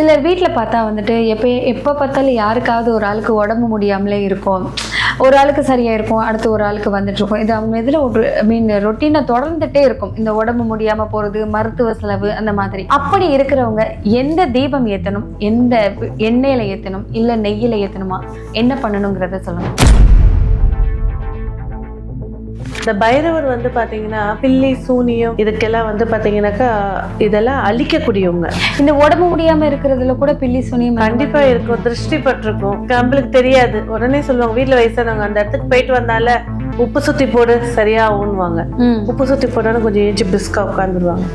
சிலர் வீட்டில் பார்த்தா வந்துட்டு எப்போ எப்போ பார்த்தாலும் யாருக்காவது ஒரு ஆளுக்கு உடம்பு முடியாமலே இருக்கும். ஒரு ஆளுக்கு சரியாக இருக்கும் அடுத்து ஒரு ஆளுக்கு வந்துட்டு இருக்கும் இது அவங்க இதில் ஒரு மீன் ரொட்டீனை தொடர்ந்துட்டே இருக்கும். இந்த உடம்பு முடியாமல் போகிறது மருத்துவ செலவு அந்த மாதிரி. அப்படி இருக்கிறவங்க எந்த தீபம் ஏற்றணும் எந்த எண்ணெயில் ஏற்றணும் இல்லை நெய்யில் ஏற்றணுமா என்ன பண்ணணுங்கிறத சொல்லணும் இந்த பைரவர் வந்து பாத்தீங்கன்னா பில்லி சூனியம் இதுக்கெல்லாம் வந்து பாத்தீங்கன்னாக்கா இதெல்லாம் அழிக்கக்கூடியவங்க. இந்த உடம்பு முடியாமல் இருக்கிறதுல கூட பில்லி சுனியம் கண்டிப்பா இருக்கும். திருஷ்டி பட்டிருக்கும். நம்மளுக்கு தெரியாது. உடனே சொல்லுவாங்க வீட்டுல வயசானவங்க அந்த இடத்துக்கு போயிட்டு வந்தால உப்பு சுத்தி போடு சரியா ஊன்வாங்க உப்பு சுத்தி போட்டாலும் கொஞ்சம் ஏஞ்சி பிஸ்கா உட்காந்துருவாங்க.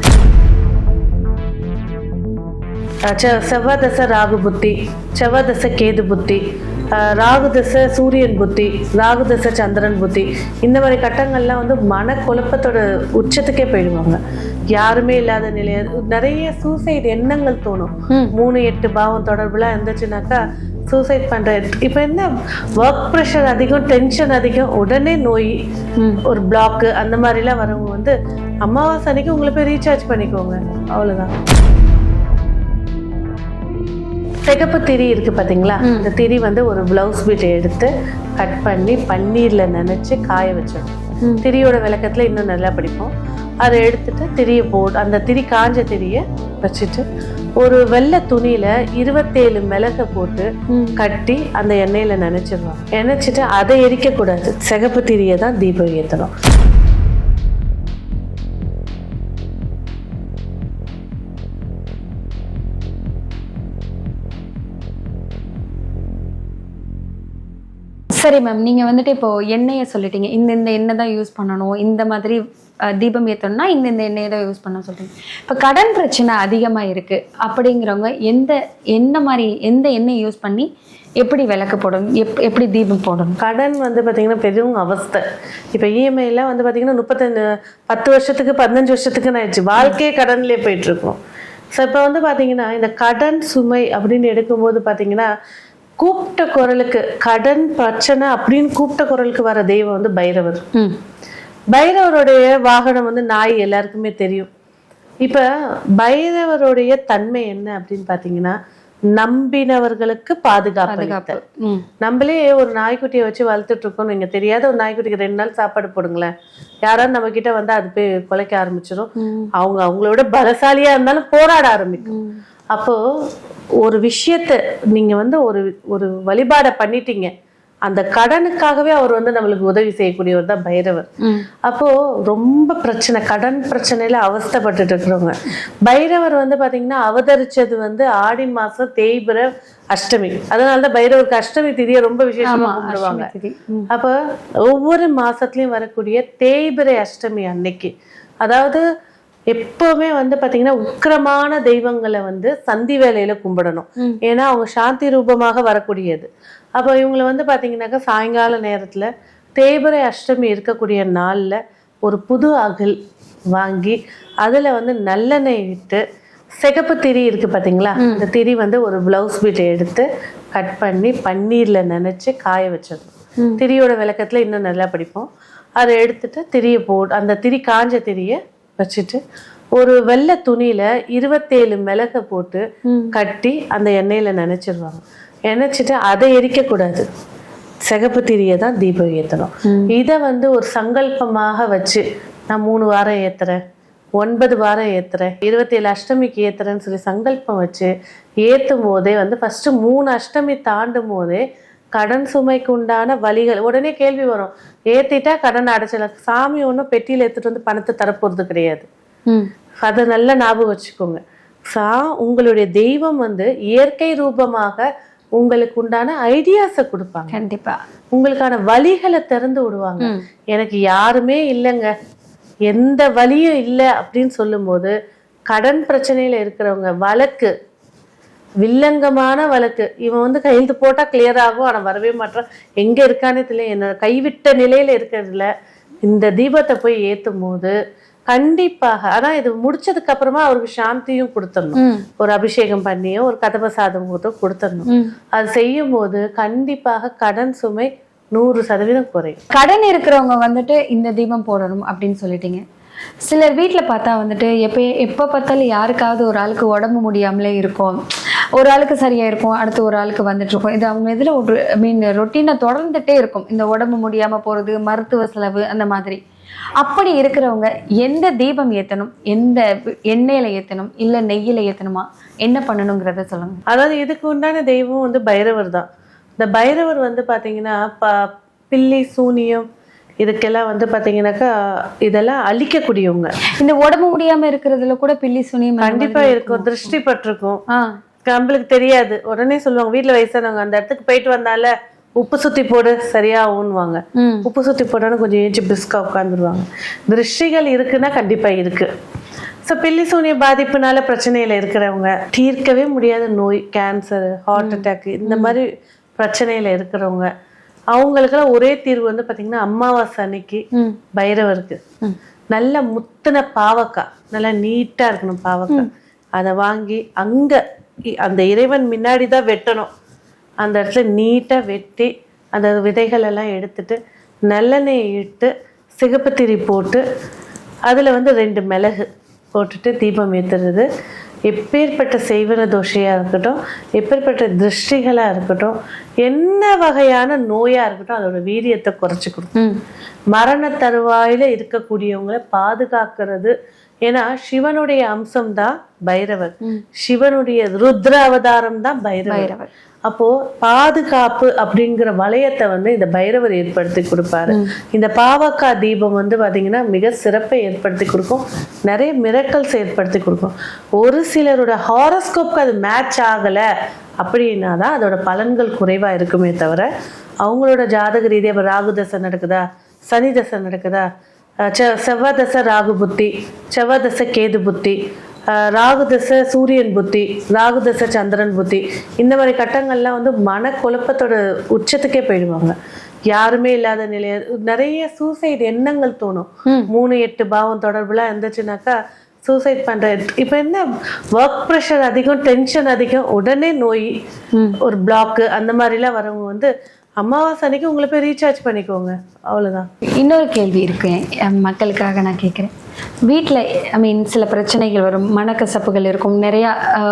செவ்வாய் தசை ராகு புத்தி செவ்வாய் தசை கேது புத்தி ராகு தசை சூரியன் புத்தி ராகு தசை சந்திரன் புத்தி இந்த மாதிரி கட்டங்கள்லாம் வந்து மன குழப்பத்தோட உச்சத்துக்கே போயிடுவாங்க. யாருமே இல்லாத நிலைய நிறைய சூசைட் எண்ணங்கள் தோணும். மூணு எட்டு பாவம் தொடர்புலாம் இருந்துச்சுனாக்கா சூசைட் பண்ற இப்போ என்ன? ஒர்க் ப்ரெஷர் அதிகம் டென்ஷன் அதிகம் உடனே நோய் ஒரு பிளாக்கு அந்த மாதிரிலாம் வரவங்க வந்து அமாவாசை அன்னைக்கு உங்களை போய் ரீசார்ஜ் பண்ணிக்கோங்க. அவ்வளவுதான். சிகப்பு திரி இருக்கு பாத்தீங்களா? அந்த திரி வந்து ஒரு பிளவுஸ் பீட் எடுத்து கட் பண்ணி பன்னீர்ல நனைச்சு காய வச்சிடணும். திரியோட விளக்கத்துல இன்னும் நல்லா பிடிக்கும். அதை எடுத்துட்டு திரியை போட்டு அந்த திரி காஞ்ச திரியை வச்சுட்டு ஒரு வெள்ளை துணியில இருபத்தேழு மிளகை போட்டு கட்டி அந்த எண்ணெயில நினைச்சிருவாங்க நினைச்சிட்டு அதை எரிக்க கூடாது சிகப்பு திரியை தான் தீபம் ஏற்றணும் சரி மேம் நீங்கள் வந்துட்டு இப்போ எண்ணெயை சொல்லிட்டீங்க. இந்த இந்த எண்ணெய் தான் யூஸ் பண்ணணும். இந்த மாதிரி தீபம் ஏற்றணும்னா இந்த இந்த எண்ணெயை தான் யூஸ் பண்ண சொல்றீங்க. இப்போ கடன் பிரச்சனை அதிகமாக இருக்குது அப்படிங்கிறவங்க எந்த என்ன மாதிரி எந்த எண்ணெய் யூஸ் பண்ணி எப்படி விளக்கு போடணும்? எப் எப்படி தீபம் போடணும்? கடன் வந்து பார்த்தீங்கன்னா பெரும் அவஸ்தை. இப்போ இஎம்ஐயில் வந்து பார்த்தீங்கன்னா முப்பத்தஞ்சு பத்து வருஷத்துக்கு பதினஞ்சு வருஷத்துக்கு ஆயிடுச்சு. வாழ்க்கையே கடன்லேயே போயிட்டுருக்கோம் ஸோ இப்போ வந்து பார்த்தீங்கன்னா இந்த கடன் சுமை அப்படின்னு எடுக்கும்போது பார்த்தீங்கன்னா கூப்பிட்ட குரலுக்கு கடன் பிரச்சனை அப்படின்னு கூப்பிட்ட குரலுக்கு வர தெய்வம் வந்து பைரவர். பைரவருடைய வாகனம் வந்து நாய் எல்லாருக்குமே தெரியும். இப்ப பைரவருடைய தன்மை என்ன அப்படின்னு பாத்தீங்கன்னா நம்பினவர்களுக்கு பாதுகாப்பு நம்மளே ஒரு நாய்க்குட்டியை வச்சு வளர்த்துட்டு இருக்கோம் நீங்க தெரியாத ஒரு நாய்க்குட்டிக்கு ரெண்டு நாள் சாப்பாடு போடுங்களேன். யாராவது நம்ம கிட்ட வந்து அது போய் குலைக்க ஆரம்பிச்சிடும். அவங்க அவங்களோட பலசாலியா இருந்தாலும் போராட ஆரம்பிக்கும். அப்போ ஒரு விஷயத்த நீங்க வந்து ஒரு ஒரு வழிபாடை பண்ணிட்டீங்க. அந்த கடனுக்காகவே அவர் வந்து நம்மளுக்கு உதவி செய்யக்கூடியவர் தான் பைரவர். அப்போ ரொம்ப பிரச்சனை கடன் பிரச்சனையில அவஸ்தைப்பட்டுட்டு இருக்கிறவங்க. பைரவர் வந்து பாத்தீங்கன்னா அவதரிச்சது வந்து ஆடி மாசம் தேய்பிர அஷ்டமி. அதனாலதான் பைரவருக்கு அஷ்டமி திதியை ரொம்ப விசேஷமா கும்பிடுவாங்க. அப்ப ஒவ்வொரு மாசத்துலயும் வரக்கூடிய தேய்பிரை அஷ்டமி அன்னைக்கு. அதாவது எப்பவுமே வந்து பாத்தீங்கன்னா உக்கிரமான தெய்வங்களை வந்து சந்தி வேலையில கும்பிடணும். ஏன்னா அவங்க சாந்தி ரூபமாக வரக்கூடியது. அப்போ இவங்களை வந்து பாத்தீங்கன்னாக்கா சாயங்கால நேரத்துல தேய்பிரை அஷ்டமி இருக்கக்கூடிய நாள்ல ஒரு புது அகல் வாங்கி அதுல வந்து நல்லெண்ணெய் விட்டு சிகப்பு திரி இருக்கு பாத்தீங்களா? அந்த திரி வந்து ஒரு பிளவுஸ் பீட் எடுத்து கட் பண்ணி பன்னீர்ல நனைச்சு காய வச்சிடணும். திரியோட விளக்கத்துல இன்னும் நல்லா பிடிப்போம். அதை எடுத்துட்டு திரியை போட்டு அந்த திரி காஞ்ச திரியை வச்சுட்டு ஒரு வெள்ளை துணியில இருபத்தேழு மிளகை போட்டு. கட்டி அந்த எண்ணெயில நினைச்சிருவாங்க. நினைச்சிட்டு அதை எரிக்க கூடாது. சிகப்பு திரியை தான் தீபம் ஏற்றணும் இதை வந்து ஒரு சங்கல்பமாக வச்சு நான் மூணு வாரம் ஏத்துறேன். ஒன்பது வாரம் ஏத்துறேன். இருபத்தேழு அஷ்டமிக்கு ஏத்துறேன்னு சொல்லி சங்கல்பம் வச்சு ஏத்தும் போதே வந்து ஃபர்ஸ்ட் மூணு அஷ்டமி தாண்டும் போதே கடன் சுமைக்கு உண்டான வழிகள். உடனே கேள்வி வரும். ஏத்திட்டா கடன் அடைச்சல சாமி ஒன்றும் பெட்டியில எடுத்துட்டு வந்து பணத்தை தரப்போறது கிடையாது. அதை நல்லா ஞாபகம் வச்சுக்கோங்க. சா உங்களுடைய தெய்வம் வந்து இயற்கை ரூபமாக உங்களுக்கு உண்டான ஐடியாஸை கொடுப்பாங்க. கண்டிப்பா. உங்களுக்கான வழிகளை திறந்து விடுவாங்க. எனக்கு யாருமே இல்லைங்க. எந்த வழியும் இல்லை அப்படின்னு சொல்லும்போது கடன் பிரச்சனையில இருக்கிறவங்க வழக்கு வில்லங்கமான வழக்கு. இவன் வந்து கையெழுத்து போட்டா கிளியர் ஆகும் ஆனா வரவே மாட்டான் எங்க இருக்கானே தெரியல. என்ன கைவிட்ட நிலையில இருக்கிறதுல இந்த தீபத்தை போய் ஏத்தும் போது கண்டிப்பாக ஆனா இது முடிச்சதுக்கு அப்புறமா அவருக்கு சாந்தியும் கொடுத்துடணும். ஒரு அபிஷேகம் பண்ணியோ ஒரு கதபசாதம் போட்டோ கொடுத்துடணும். ம். அது செய்யும் போது கண்டிப்பாக கடன் சுமை நூறு சதவீதம் குறையும். கடன் இருக்கிறவங்க வந்துட்டு இந்த தீபம் போடணும் அப்படின்னு சொல்லிட்டீங்க. சிலர் வீட்டில் பார்த்தா வந்துட்டு எப்போ எப்போ பார்த்தாலும் யாருக்காவது ஒரு ஆளுக்கு உடம்பு முடியாமலே இருக்கும் ஒரு ஆளுக்கு சரியா இருக்கும் அடுத்து ஒரு ஆளுக்கு வந்துட்டு இருக்கும் இது அவங்க இதுல ஒரு மீன் ரொட்டீனை தொடர்ந்துட்டே இருக்கும். இந்த உடம்பு முடியாம போறது மருத்துவ செலவு அந்த மாதிரி. அப்படி இருக்கிறவங்க எந்த தீபம் ஏத்தணும்? எந்த எண்ணெயில ஏத்தணும்? இல்ல நெய்யில ஏத்தணுமா? என்ன பண்ணணுங்கிறத சொல்லுங்க. அதாவது இதுக்கு உண்டான தெய்வம் வந்து பைரவர் தான். இந்த பைரவர் வந்து பாத்தீங்கன்னா ப பில்லி சூனியம் இதுக்கெல்லாம் வந்து பாத்தீங்கன்னாக்கா இதெல்லாம் அழிக்கக்கூடியவங்க. இந்த உடம்பு முடியாம இருக்கிறதுல கூட பில்லி சுனியம் கண்டிப்பா இருக்கும். திருஷ்டி பட்டிருக்கும். நம்மளுக்கு தெரியாது. உடனே சொல்லுவாங்க வீட்ல வயசானவங்க அந்த இடத்துக்கு போயிட்டு வந்தால உப்பு சுத்தி போடு சரியா ஊன்னுவாங்க ம். உப்பு சுத்தி போட்டோன்னு கொஞ்சம் ஏஞ்சி பிஸ்கா உட்காந்துருவாங்க திருஷ்டிகள் இருக்குன்னா கண்டிப்பா இருக்கு. ஸோ பில்லி சூனிய பாதிப்புனால பிரச்சனையில இருக்கிறவங்க தீர்க்கவே முடியாத நோய் கேன்சர் ஹார்ட் அட்டாக் இந்த மாதிரி பிரச்சனையில இருக்கிறவங்க அவங்களுக்கெல்லாம் ஒரே தீர்வு வந்து பாத்தீங்கன்னா அமாவாசை அன்னைக்கு பைரவருக்கு. நல்ல முத்தின பாவக்காய் நல்லா நீட்டா இருக்கணும் பாவக்காய். அதை வாங்கி அங்க அந்த இறைவன் முன்னாடி தான் வெட்டணும். அந்த இடத்துல நீட்டா வெட்டி அந்த விதைகள் எல்லாம் எடுத்துட்டு நல்லெண்ணெய் இட்டு சிகப்பு திரி போட்டு அதுல வந்து ரெண்டு மிளகு போட்டுட்டு தீபம் ஏத்துறது. எப்பேற்பட்ட செய்வன தோஷையா இருக்கட்டும் எப்பேற்பட்ட திருஷ்டிகளா இருக்கட்டும் என்ன வகையான நோயா இருக்கட்டும் அதோட வீரியத்தை குறைச்சி கொடுக்கும். ம். மரண தருவாயில இருக்கக்கூடியவங்களை பாதுகாக்கிறது ஏன்னா சிவனுடைய அம்சம் தான் பைரவர் சிவனுடைய ருத்ர அவதாரம் தான் பைரவர். அப்போ பாதுகாப்பு அப்படிங்கிற வளையத்தை வந்து இந்த பைரவர் ஏற்படுத்தி கொடுப்பாரு. இந்த பாவக்காய் தீபம் வந்து பாத்தீங்கன்னா மிக சிறப்பை ஏற்படுத்தி கொடுக்கும். நிறைய மிரக்கல்ஸ் ஏற்படுத்தி கொடுக்கும். ஒரு சிலரோட ஹாரோஸ்கோப்க்கு அது மேட்ச் ஆகல அப்படின்னா தான் அதோட பலன்கள் குறைவா இருக்குமே தவிர அவங்களோட ஜாதக ரீதியாக ராகு தசை நடக்குதா? சனி தசை நடக்குதா? செவ்வாய் தசை ராகு புத்தி செவ்வாய் தசை கேது புத்தி ராகு தசை சூரியன் புத்தி ராகு தசை சந்திரன் புத்தி இந்த மாதிரி கட்டங்கள்லாம் வந்து மனக்குழப்பத்தோட உச்சத்துக்கே போயிடுவாங்க. யாருமே இல்லாத நிலைய நிறைய சூசைட் எண்ணங்கள் தோணும். மூணு எட்டு பாவம் தொடர்புலாம் இருந்துச்சுனாக்கா சூசைட் பண்ற இப்போ என்ன ஒர்க் ப்ரெஷர் அதிகம் டென்ஷன் அதிகம் உடனே நோய் ஒரு பிளாக்கு அந்த மாதிரிலாம் வரவங்க வந்து அமாவாசை அன்னைக்கு உங்களை போய் ரீசார்ஜ் பண்ணிக்கோங்க. அவ்வளவுதான். இன்னொரு கேள்வி இருக்கு. என் மக்களுக்காக நான் கேட்குறேன். வீட்டில் ஐ மீன் சில பிரச்சனைகள் வரும். மனக்கசப்புகள் இருக்கும். நிறையா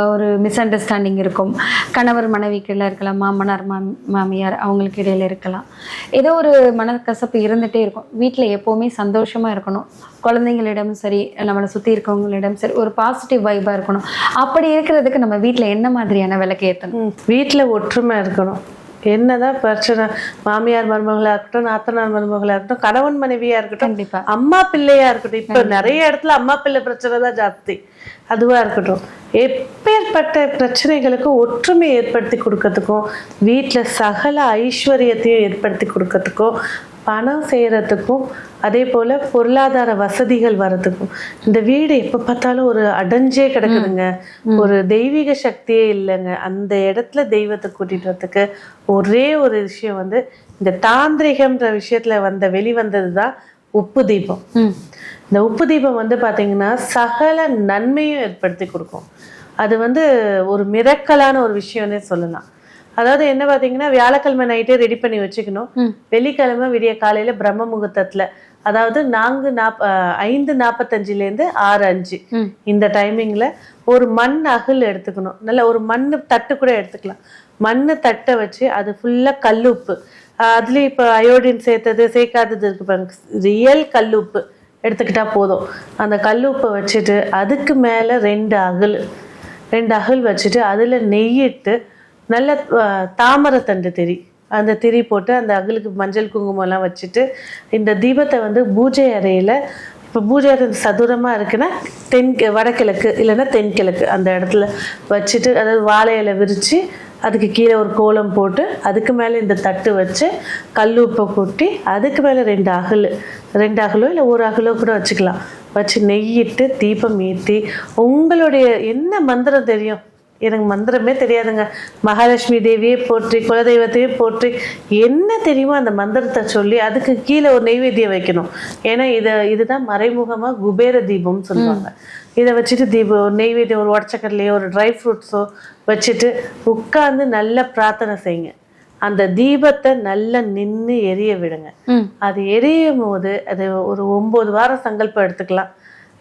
ஒரு மிஸ் அண்டர்ஸ்டாண்டிங் இருக்கும். கணவர் மனைவிக்குள்ள இருக்கலாம். மாமனார் மாமி மாமியார் அவங்களுக்கு இடையில இருக்கலாம். ஏதோ ஒரு மனக்கசப்பு இருந்துகிட்டே இருக்கும். வீட்டில் எப்போவுமே சந்தோஷமாக இருக்கணும். குழந்தைங்களிடமும் சரி நம்மளை சுற்றி இருக்கவங்களிடம் சரி ஒரு பாசிட்டிவ் வைபாக இருக்கணும். அப்படி இருக்கிறதுக்கு நம்ம வீட்டில் என்ன மாதிரியான விளக்கு ஏற்றணும் ம், வீட்ல ஒற்றுமை இருக்கணும். என்னதான் பிரச்சனை? மாமியார் மருமகளா இருக்கட்டும் நாத்தனார் மருமகளா இருக்கட்டும் கணவன் மனைவியா இருக்கட்டும் கண்டிப்பா. அம்மா பிள்ளையா இருக்கட்டும். இப்ப நிறைய இடத்துல அம்மா பிள்ளை பிரச்சனை தான் ஜாஸ்தி. அதுவா இருக்கட்டும். எப்பேற்பட்ட பிரச்சனைகளுக்கும் ஒற்றுமை ஏற்படுத்தி கொடுக்கறதுக்கும் வீட்ல சகல ஐஸ்வர்யத்தையும் ஏற்படுத்தி கொடுக்கறதுக்கும் பணம் செய்யறதுக்கும் அதே போல பொருளாதார வசதிகள் வர்றதுக்கும். இந்த வீடு எப்ப பார்த்தாலும் ஒரு அடைஞ்சே கிடக்குதுங்க. ஒரு தெய்வீக சக்தியே இல்லைங்க. அந்த இடத்துல தெய்வத்தை கூட்டிட்டு வரதுக்கு ஒரே ஒரு விஷயம் வந்து இந்த தாந்திரிகம்ன்ற விஷயத்துல வந்த வெளிவந்தது தான் உப்பு தீபம். இந்த உப்பு தீபம் வந்து பாத்தீங்கன்னா சகல நன்மையும் ஏற்படுத்தி கொடுக்கும். அது வந்து ஒரு மிரக்கலான ஒரு விஷயம்னே சொல்லலாம். அதாவது என்ன பாத்தீங்கன்னா வியாழக்கிழமை நைட்டே ரெடி பண்ணி வச்சுக்கணும். வெள்ளிக்கிழமை விடிய காலையில பிரம்ம முகூர்த்தத்துல. அதாவது நான்கு நாப் ஐந்து நாற்பத்தஞ்சுல இருந்து ஆறு அஞ்சு. இந்த டைமிங்ல ஒரு மண் அகல் எடுத்துக்கணும். நல்ல ஒரு மண் தட்டு கூட எடுத்துக்கலாம். மண்ணு தட்டை வச்சு அது ஃபுல்லா கல்லுப்பு. அதுலயும் இப்போ அயோடின் சேர்த்தது சேர்க்காதது இருக்கு பாருங்க. ரியல் கல்லுப்பு. எடுத்துக்கிட்டா போதும். அந்த கல்லுப்பை வச்சுட்டு அதுக்கு மேல ரெண்டு அகல். ரெண்டு அகல் வச்சுட்டு அதுல நெய்யிட்டு நல்ல தாமரை தண்டு திரி. அந்த திரி போட்டு அந்த அகலுக்கு மஞ்சள் குங்குமம்லாம் வச்சுட்டு இந்த தீபத்தை வந்து பூஜை அறையில் இப்போ பூஜை அறை சதுரமாக இருக்குன்னா தென் வடகிழக்கு இல்லைன்னா தென்கிழக்கு அந்த இடத்துல வச்சுட்டு அதாவது வாழை இலை விரித்து அதுக்கு கீழே ஒரு கோலம் போட்டு அதுக்கு மேலே இந்த தட்டு வச்சு கல் உப்பை கொட்டி அதுக்கு மேலே ரெண்டு அகல் ரெண்டு அகலோ இல்லை ஒரு அகலோ கூட வச்சுக்கலாம். வச்சு நெய்யிட்டு தீபம் ஏற்றி உங்களுடைய என்ன மந்திரம் தெரியும்? எனக்கு மந்திரமே தெரியாதுங்க. மகாலட்சுமி தேவியே போற்றி குலதெய்வத்தையே போற்றி என்ன தெரியுமோ அந்த மந்திரத்தை சொல்லி அதுக்கு கீழே ஒரு நெய்வேத்தியம் வைக்கணும். ஏன்னா இதை இதுதான் மறைமுகமா குபேர தீபம்னு சொல்லுவாங்க. இதை வச்சுட்டு தீபம் ஒரு நெய்வேத்தியம் ஒரு உடச்சக்கடலையோ ஒரு ட்ரை ஃப்ரூட்ஸோ வச்சுட்டு உட்கார்ந்து நல்ல பிரார்த்தனை செய்யுங்க. அந்த தீபத்தை நல்லா நின்று எரிய விடுங்க. அது எரியும் போது அது ஒரு ஒன்பது வாரம் சங்கல்பம் எடுத்துக்கலாம்.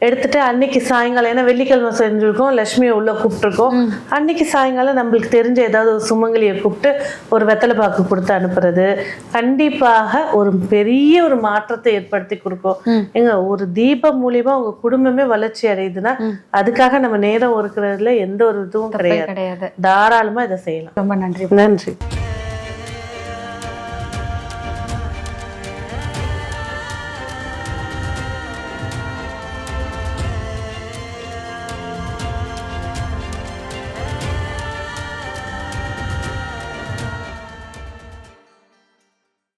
எடுத்துட்டு அன்னைக்கு சாயங்காலம் ஏன்னா வெள்ளிக்கிழமை செஞ்சுருக்கோம் லட்சுமியை உள்ள கூப்பிட்டுருக்கோம். அன்னைக்கு சாயங்காலம் நம்மளுக்கு தெரிஞ்ச ஏதாவது ஒரு சுமங்கலியை கூப்பிட்டு ஒரு வெத்தலை பாக்கு கொடுத்து அனுப்புறது. கண்டிப்பாக ஒரு பெரிய ஒரு மாற்றத்தை ஏற்படுத்தி கொடுக்கும். ஏங்க ஒரு தீபம் மூலியமா உங்க குடும்பமே வளர்ச்சி அடையுதுன்னா அதுக்காக நம்ம நேரம் ஒதுக்குறதுல எந்த ஒரு இதுவும் கிடையாது. தாராளமா இதை செய்யலாம். ரொம்ப நன்றி. நன்றி.